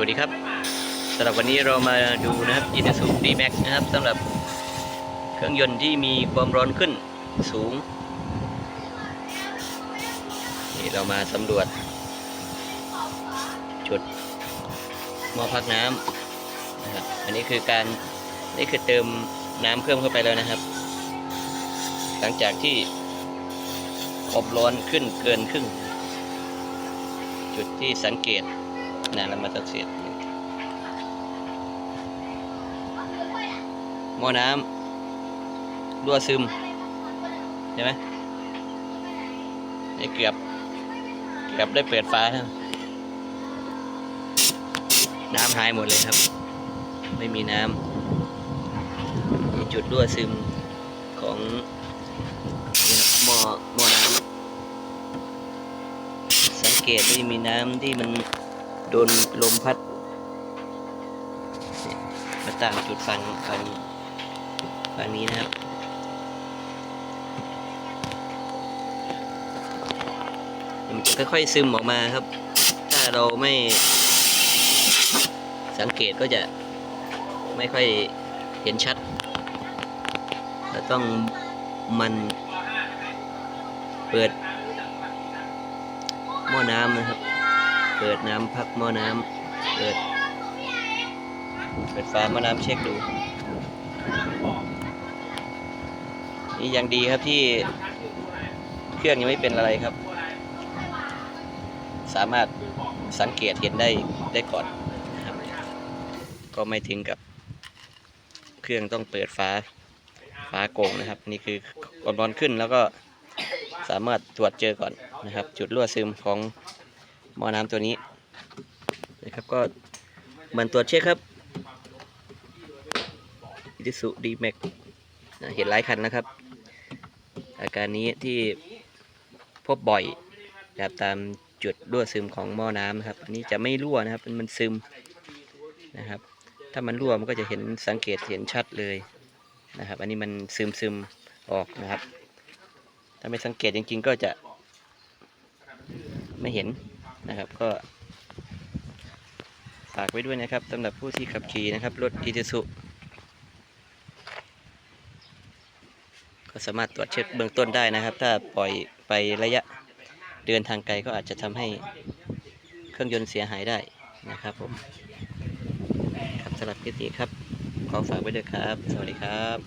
วัสดีครับสำหรับวันนี้เรามาดูนะครับ i n s u d Max นะครับสำหรับเครื่องยนต์ที่มีความร้อนขึ้นสูงนี่เรามาสำรวจ จุดหม้อพักน้ำนะครับอันนี้คือการนี่คือเติมน้ำเพิ่มเข้าไปแล้วนะครับ หลังจากที่อบร้อนขึ้นเกินครึ่งจุดที่สังเกต นะเรามาสังเกตหม้อน้ำรั่วซึมใช่ไหมนี่เกือบ เกือบได้เปิดฟ้าแล้วน้ำหายหมดเลยครับ ไม่มีน้ำมีจุดรั่วซึมของหม้อหม้อน้ำสังเกตที่มีน้ำที่มัน โดนลมพัดมาต่างจุดฝังฝั่งฝั่งนี้นะครับมันจะค่อยๆซึมออกมาครับ ถ้าเราไม่สังเกตก็จะไม่ค่อยเห็นชัดเราต้องมันเปิดหม้อน้ำนะครับ เปิดน้ำพักหม้อน้ำเปิด เปิดฝาหม้อน้ำเช็คดู นี่ยังดีครับที่เครื่องยังไม่เป็นอะไรครับ สามารถสังเกตเห็นได้ได้ก่อน ก็ไม่ถึงกับเครื่องต้องเปิดฝาฝาโก่งนะครับ นี่คือความร้อนขึ้นแล้วก็สามารถตรวจเจอก่อนนะครับ จุดรั่วซึมของ หม้อน้ำตัวนี้นะครับก็เหมือนตรวเช็คครับอิติสุดีแม็กเห็นหลายคันนะครับ อาการนี้ที่พบบ่อยนะครับตามจุดรั่วซึมของหม้อน้ำครับ อันนี้จะไม่รั่วนะครับมันมันซึมนะครับ ถ้ามันรั่วมันก็จะเห็นสังเกตเห็นชัดเลยนะครับ อันนี้มันซึมซึมออกนะครับ ถ้าไม่สังเกตจริงๆก็จะไม่เห็น นะครับก็ฝากไว้ด้วยนะครับสำหรับผู้ที่ขับขี่นะครับรถอีซูซุก็สามารถตรวจเช็คเบื้องต้นได้นะครับ ถ้าปล่อยไประยะเดินทางไกลก็อาจจะทำให้เครื่องยนต์เสียหายได้นะครับผมครับสำหรับคลิปนี้ครับ ขอฝากไว้ด้วยครับ สวัสดีครับ